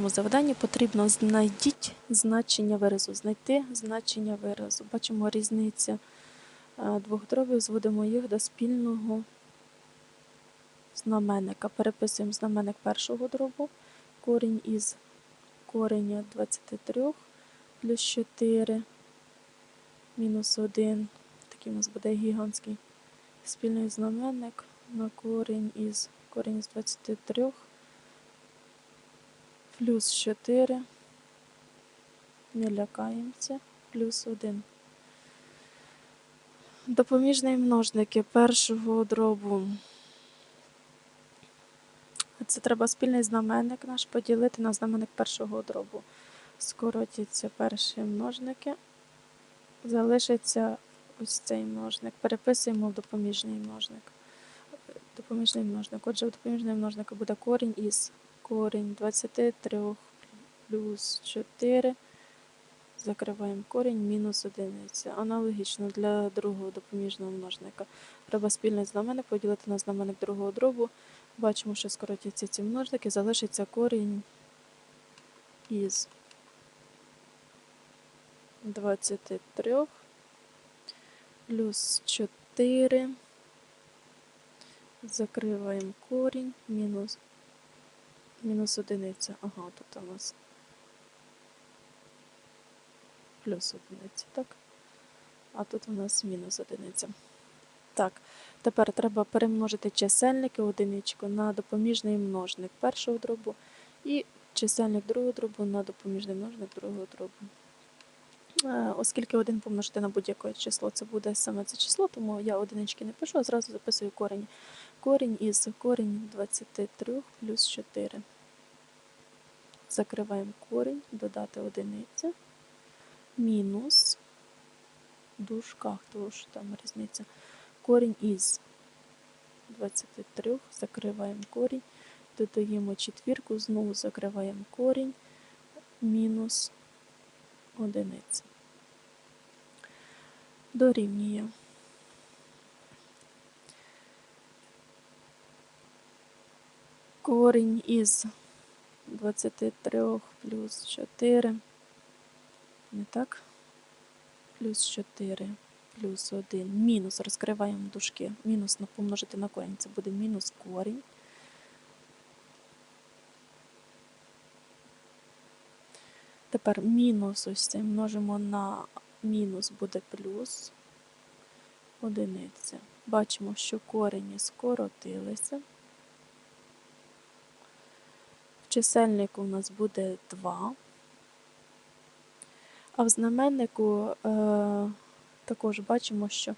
Наступному завданні потрібно знайдіть значення виразу, знайти значення виразу. Бачимо різницю е, двох дробів, зводимо їх до спільного знаменника. Переписуємо знаменник першого дробу, корінь із кореня 23 плюс 4 мінус 1. Такий у нас буде гігантський спільний знаменник на корінь із корінь із 23 плюс 4. Не лякаємося. Плюс 1. Допоміжні множники першого дробу. Це треба спільний знаменник наш поділити на знаменник першого дробу. Скоротяться перші множники. Залишиться ось цей множник. Переписуємо в допоміжний множник. Допоміжний множник. Отже, в допоміжний множник буде корінь із корінь 23 плюс 4. Закриваємо корінь мінус одиниця. Аналогічно для другого допоміжного множника. Треба спільний знаменник поділити на знаменник другого дробу. Бачимо, що скоротяться ці множники, залишиться корінь із 23 плюс 4. Закриваємо корінь мінус Мінус одиниця. Ага, тут у нас плюс одиниця, так? А тут у нас мінус одиниця. Так, тепер треба перемножити чисельники одиничку на допоміжний множник першого дробу і чисельник другого дробу на допоміжний множник другого дробу. Е, Оскільки 1 помножити на будь-яке число, це буде саме це число, тому я одинички не пишу, а зразу записую корінь. Корінь із корінь 23 плюс 4. Закриваємо корінь, додати одиниця, мінус дужках, тому що там різниця. Корінь із 23, закриваємо корінь, додаємо четвірку, знову закриваємо корінь, мінус одиниця. Дорівнює. Корінь із 23 плюс 4. Не так? Плюс 4 плюс 1. Мінус. Розкриваємо дужки. Мінус помножити на корінь. Це буде мінус корінь. Тепер мінус ось це множимо на мінус буде плюс одиниця. Бачимо, що корені скоротилися. Чисельнику у нас буде 2. А в знаменнику е, також бачимо, що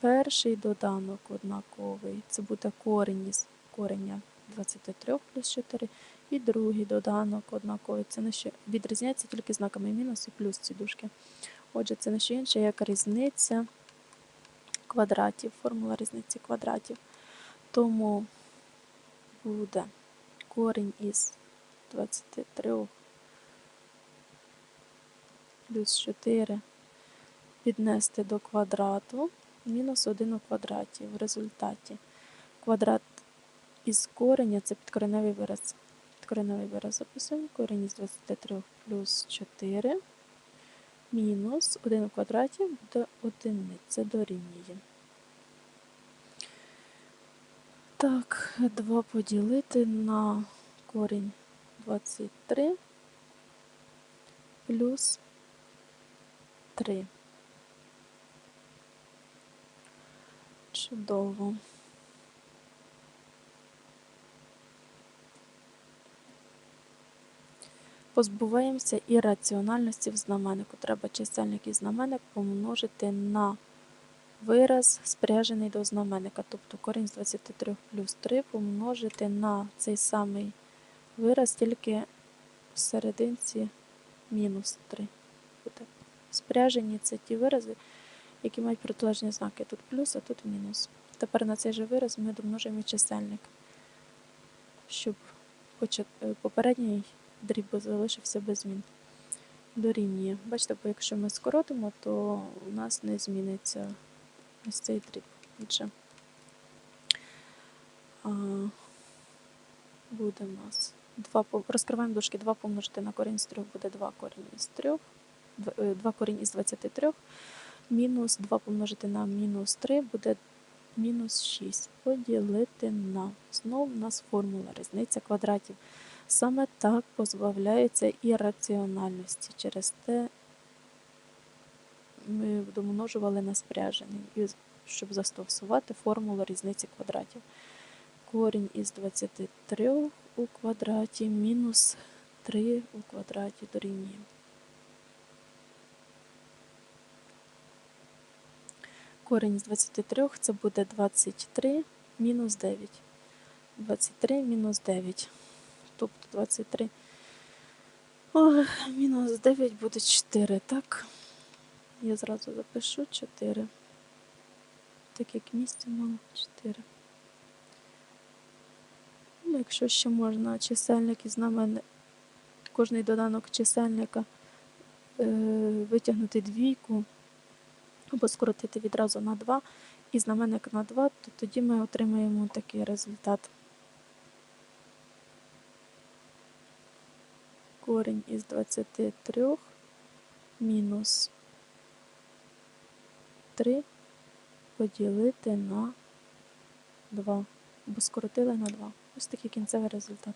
перший доданок однаковий. Це буде корінь із кореня 23 плюс 4. І другий доданок однаковий. Це не що відрізняється тільки знаками мінус і плюс ці дужки. Отже, це не що інше, як різниця квадратів, формула різниці квадратів. Тому буде корінь із 23 плюс 4 піднести до квадрату мінус 1 у квадраті. В результаті квадрат із кореня це підкореневий вираз. Підкореневий вираз записуємо. Корінь із 23 плюс 4 мінус 1 у квадраті 1. Це дорівнює. Так, 2 поділити на корінь 23 плюс 3. Чудово. Позбуваємося ірраціональності в знаменнику. Треба чисельник і знаменник помножити на вираз, спряжений до знаменника. Тобто корінь з 23 плюс 3 помножити на цей самий вираз, тільки в серединці мінус 3 буде. Спряжені це ті вирази, які мають протилежні знаки. Тут плюс, а тут мінус. Тепер на цей же вираз ми домножуємо чисельник, щоб попередній дріб залишився без змін. Дорівнює. Бачите, бо якщо ми скоротимо, то у нас не зміниться ось цей дріб. Отже, буде у нас 2, розкриваємо дужки 2 помножити на корінь з 3 буде 2 корінь із 3, 2 корінь із 23, мінус 2 помножити на мінус 3 буде мінус 6. Поділити на. Знову в нас формула різниця квадратів. Саме так позбавляється і раціональності. Через те ми домножували на спряжений, щоб застосувати формулу різниці квадратів. Корінь із 23 у квадраті мінус 3 у квадраті дорівнює. Корінь з 23 це буде 23 мінус 9. 23 мінус 9. Тобто 23 Ой, мінус 9 буде 4, так? Я зразу запишу 4. Так як місця мало 4. Ну, якщо ще можна чисельник і знаменник, кожний доданок чисельника е, витягнути двійку або скоротити відразу на 2 і знаменник на 2, то тоді ми отримаємо такий результат. Корінь із 23 мінус 3 поділити на 2, бо скоротили на 2. Ось такий кінцевий результат.